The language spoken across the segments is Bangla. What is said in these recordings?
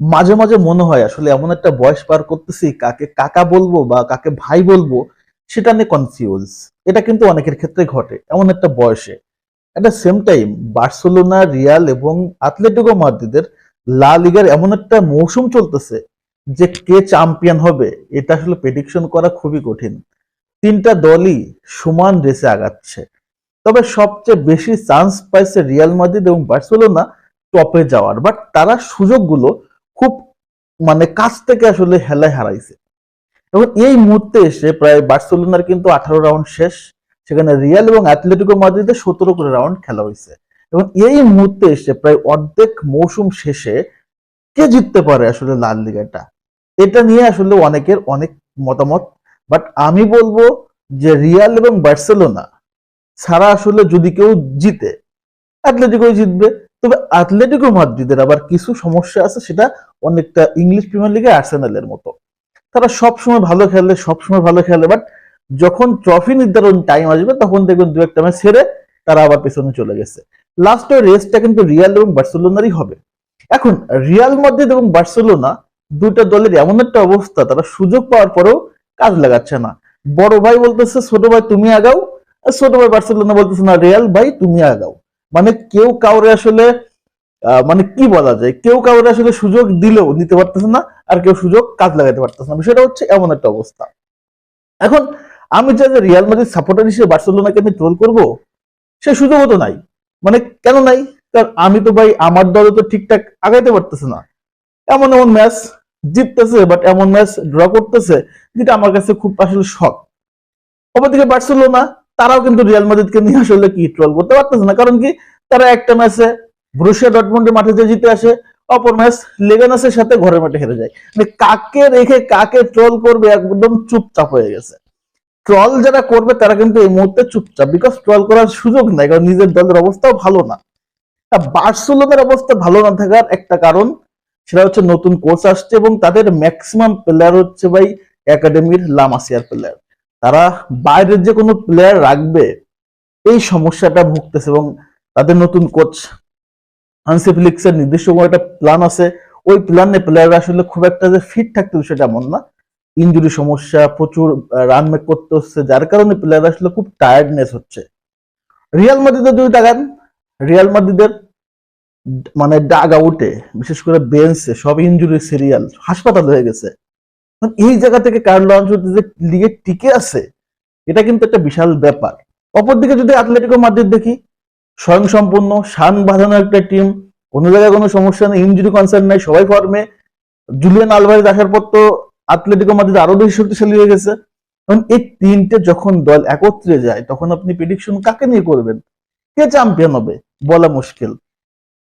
মাঝে মাঝে মনে হয়, আসলে এমন একটা বয়স পার করতেছি, কাকে কাকা বলব বা কাকে ভাই বলব, সেটা নিয়ে কনফিউজ এটা কিন্তু অনেকের ক্ষেত্রে ঘটে, এমন একটা বয়সে। At the same time Barcelona, Real এবং আথলেটিকো মাদ্রিদের লা লিগার এমন একটা মৌসুম চলতেছে যে কে চ্যাম্পিয়ন হবে, এটা আসলে প্রেডিকশন করা খুবই কঠিন। তিনটা দলই সমান রেসে আগাচ্ছে। তবে সবচেয়ে বেশি চান্স পাইছে রিয়াল মাদ্রিদ এবং বার্সেলোনা টপে যাওয়ার। বাট তারা সুযোগগুলো মানে কাছ থেকে আসলে হেলায় হারাইছে। এবং এই মুহূর্তে এসে প্রায় বার্সেলোনার কিন্তু আঠারো রাউন্ড শেষ, সেখানে রিয়াল এবং অ্যাথলেটিকো মাদ্রিদে সতেরো করে রাউন্ড খেলা হয়েছে। এবং এই মুহূর্তে এসে প্রায় অর্ধেক মৌসুম শেষে কে জিততে পারে আসলে লাল লিগাটা? এটা নিয়ে আসলে অনেকের অনেক মতামত, বাট আমি বলব যে রিয়াল এবং বার্সেলোনা ছাড়া আসলে যদি কেউ জিতে অ্যাথলেটিকোই জিতবে। তবে অ্যাথলেটিকো মাদ্রিদের আবার কিছু সমস্যা আছে, সেটা অনেকটা ইংলিশ প্রিমিয়ার লিগে আর্সেনালের মতো। তারা সবসময় ভালো খেলে সবসময় ভালো খেলে বাট যখন ট্রফি নির্ধারণ টাইম আসবে, তখন দেখবেন দু একটা ম্যাচ ছেড়ে তারা আবার পেছনে চলে গেছে। লাস্টের রেসটা কিন্তু রিয়াল এবং বার্সেলোনারই হবে। এখন রিয়াল মাদ্রিদ এবং বার্সেলোনা দুইটা দলের এমন একটা অবস্থা, তারা সুযোগ পাওয়ার পরেও কাজ লাগাচ্ছে না। বড় ভাই বলতেছে, ছোট ভাই, তুমি আগাও। ছোট ভাই, বার্সেলোনা বলতেছে, না, রিয়াল ভাই, তুমি আগাও। মানে কেউ কাউরে আসলে মানে কি বলা যায়? কেউ কাউরে আসলে সুযোগ দিলেও নিতে পারতেছে না, আর কেউ সুযোগ কাজ লাগাতে পারতেছে না। বিষয়টা হচ্ছে এমন একটা অবস্থা। এখন আমি যে রিয়াল মাদ্রিদ সাপোর্টার হিসেবে বার্সেলোনাকে আমি ট্রোল করব, সে সুযোগও তো নাই। মানে কেন নাই? কারণ আমি তো ভাই, আমার দলে তো ঠিকঠাক আগাইতে পারতেছে না। এমন এমন ম্যাচ জিততেছে বাট এমন ম্যাচ ড্র করতেছে, যেটা আমার কাছে খুব আসলে শখ। অপরদিকে বার্সেলোনা তারাও কিন্তু রিয়াল মাদ্রিদকে নিয়ে আসলে কি ট্রল করতে পারতেছে না। কারণ কি? তারা একটা ম্যাচে ব্রুশিয়া ডটমন্ডের মাঠে যে জিতে আসে, অপর ম্যাচ লেগানাসের সাথে ঘরের মাঠে হেরে যায়। মানে কাকে রেখে কাকে ট্রল করবে একদম চুপচাপ হয়ে গেছে। ট্রল যারা করবে, তারা কিন্তু এই মুহূর্তে চুপচাপ। বিকজ ট্রল করার সুযোগ নাই, কারণ নিজের দলের অবস্থাও ভালো না। বার্সেলোনার অবস্থা ভালো না থাকার একটা কারণ, সেটা হচ্ছে নতুন কোচ আসছে এবং তাদের ম্যাক্সিমাম প্লেয়ার হচ্ছে ভাই একাডেমির লামাসিয়ার প্লেয়ার তারা বাইরের যে কোনো প্লেয়ার রাখবে, এই সমস্যাটা ভুগতেছে এবং তাদের নতুন কোচ হানসি ফিলিক্সের নির্দিষ্ট কোনো একটা প্ল্যান আছে। ওই প্ল্যানে প্লেয়াররা আসলে খুব একটা যে ফিট থাকতে সেটা এমন না। ইনজুরি সমস্যা, প্রচুর রান মেক করতে হচ্ছে, যার কারণে প্লেয়ার আসলে খুব টায়ার্ডনেস হচ্ছে। রিয়াল মাদ্রিদের যদি তাকান রিয়াল মাদ্রিদের মানে ডাগ আউটে বিশেষ করে বেঞ্চে সব ইনজুরি সিরিয়াল হাসপাতাল হয়ে গেছে। এই জায়গা থেকে কার্লো আনচেলত্তি যে লিগে টিকে আছে, এটা কিন্তু একটা বিশাল ব্যাপার। অপরদিকে যদি আতলেটিকো মাদ্রিদ দেখি, স্বয়ংসম্পূর্ণ, শান বাঁধানো একটা টিম কোনো জায়গায় কোনো সমস্যা নেই ইনজুরি কনসার্ন নাই, সবাই ফর্মে জুলিয়ান আলভারেজ আসার পর তো আতলেটিকো মাদ্রিদ আরও বেশি শক্তিশালী হয়ে গেছে। এখন এই তিনটে যখন দল একত্রে যায়, তখন আপনি প্রেডিকশন কাকে নিয়ে করবেন? কে চ্যাম্পিয়ন হবে? বলা মুশকিল।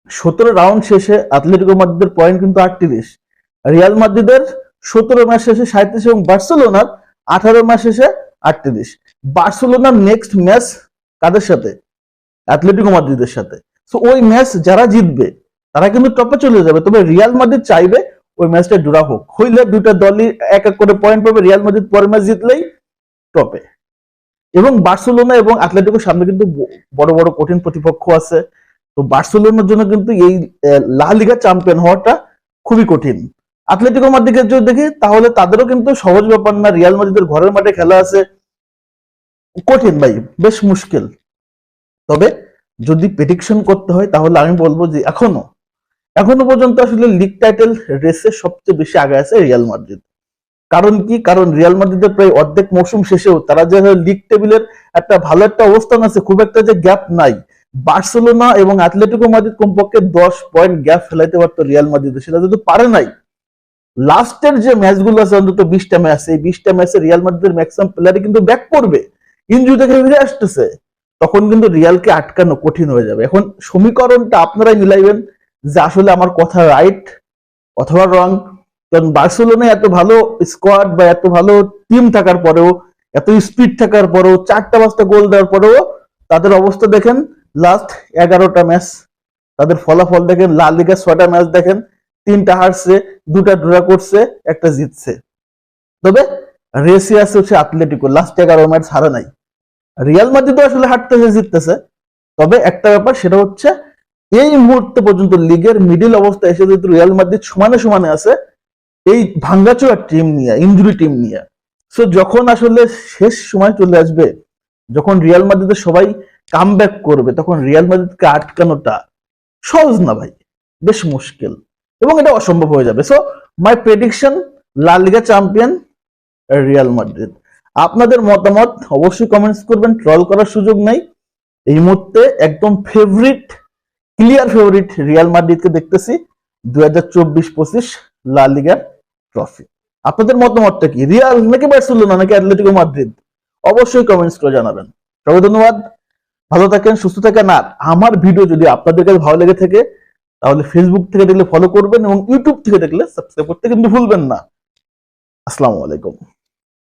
সতেরো রাউন্ড শেষে আতলেটিকো মাদ্রিদের পয়েন্ট কিন্তু আটত্রিশ। রিয়াল মাদ্রিদের সতেরো ম্যাচ শেষে সাঁত্রিশ এবং বার্সেলোনার আঠারো ম্যাচ শেষে আটত্রিশ। বার্সেলোনার নেক্সট ম্যাচ কাদের সাথে? অ্যাথলেটিকো মাদ্রিদের সাথে। তো ওই ম্যাচ যারা জিতবে, তারা কিন্তু টপে চলে যাবে। তবে রিয়াল মাদ্রিদ চাইবে ওই ম্যাচটা ড্রা হোক। হইলে দুটা দলই এক এক করে পয়েন্ট পাবে। রিয়াল মাদ্রিদ পরের ম্যাচ জিতলেই টপে এবং বার্সেলোনা এবং অ্যাথলেটিকোর সামনে কিন্তু বড় বড় কঠিন প্রতিপক্ষ আছে। তো বার্সেলোনার জন্য কিন্তু এই লা লিগা চ্যাম্পিয়ন হওয়াটা খুবই কঠিন। অ্যাথলেটিকো মাদ্রিদের যদি দেখি, তাহলে তাদেরও কিন্তু সহজ ব্যাপার না। রিয়াল মাদ্রিদের ঘরের মাঠে খেলা আছে। কঠিন ভাই, বেশ মুশকিল। তবে যদি প্রেডিকশন করতে হয়, তাহলে আমি বলব যে এখনও এখনও পর্যন্ত আসলে লিগ টাইটেল রেসে সবচেয়ে বেশি আগে আছে রিয়াল মাদ্রিদ কারণ কি? কারণ রিয়াল মাদ্রিদের প্রায় অর্ধেক মৌসুম শেষেও তারা যে লিগ টেবিলের একটা ভালো একটা অবস্থান আছে, খুব একটা যে গ্যাপ নাই। বার্সেলোনা এবং অ্যাথলেটিকো মাদ্রিদ কমপক্ষে দশ পয়েন্ট গ্যাপ ফেলাইতে পারতো রিয়াল মাদ্রিদ সেটা যদি পারে নাই লাস্টের যে ম্যাচগুলো আছে, অন্তত বিশটা ম্যাচ, এই বিশটা ম্যাচে রিয়াল মাদ্রিদের ম্যাক্সিমাম প্লেয়ারই কিন্তু ব্যাক করবে। ইনজুরি থেকে ফিরে আসতেছে। তখন কিন্তু রিয়ালকে আটকানো কঠিন হয়ে যাবে। এখন সমীকরণটা আপনারাই মিলাইবেন যে আসলে আমার কথা রাইট অথবা রং কারণ বার্সেলোনায় এত ভালো স্কোয়াড বা এত ভালো টিম থাকার পরেও, এত স্পিড থাকার পরেও, চারটা পাঁচটা গোল দেওয়ার পরেও তাদের অবস্থা দেখেন লাস্ট এগারোটা ম্যাচ। তাদের ফলাফল দেখেন লাল লিগার ছয়টা ম্যাচ দেখেন। তিনটা হারছে, দুটা ড্রা করছে, একটা জিতছে। তবে রেসি আছে হচ্ছে আতলেটিকো লাস্ট এগারো ম্যাচ হারে নাই। রিয়াল মাদ্রিদও আসলে হারতেছে, জিততেছে। তবে একটা ব্যাপার, সেটা হচ্ছে এই মুহূর্তে পর্যন্ত লিগের মিডিল অবস্থা এসে যেহেতু রিয়াল মাদ্রিদ সমানে সমানে আছে, এই ভাঙ্গাচোরা টিম নিয়ে ইঞ্জুরি টিম নিয়ে। সো যখন আসলে শেষ সময় চলে আসবে, যখন রিয়াল মাদ্রিদের সবাই কাম করবে, তখন রিয়াল মাদ্রিদকে আটকানোটা সহজ না ভাই, বেশ মুশকিল। এবং এটা অসম্ভব হয়ে যাবে। সো মাই প্রেডিকশন লা লিগা চ্যাম্পিয়ন রিয়াল মাদ্রিদ আপনাদের মতামত অবশ্যই কমেন্টস করবেন ট্রল করার সুযোগ নাই। এই মুহূর্তে একদম ফেভারিট ক্লিয়ার ফেভারিট রিয়াল মাদ্রিদকে দেখতেছি, দুই হাজার চব্বিশ পঁচিশ লা লিগার ট্রফি আপনাদের মতামতটা কি? রিয়াল নাকি বার্সেলোনা নাকি অ্যাটলেটিকো মাদ্রিদ অবশ্যই কমেন্টস করে জানাবেন। সবাই ধন্যবাদ। ভালো থাকেন, সুস্থ থাকেন। আর আমার ভিডিও যদি আপনাদের কাছে ভালো লেগে থাকে তাহলে ফেসবুক থেকে দেখলে ফলো করবেন এবং ইউটিউব থেকে দেখলে সাবস্ক্রাইব করতে কিন্তু ভুলবেন না। আসসালামু আলাইকুম।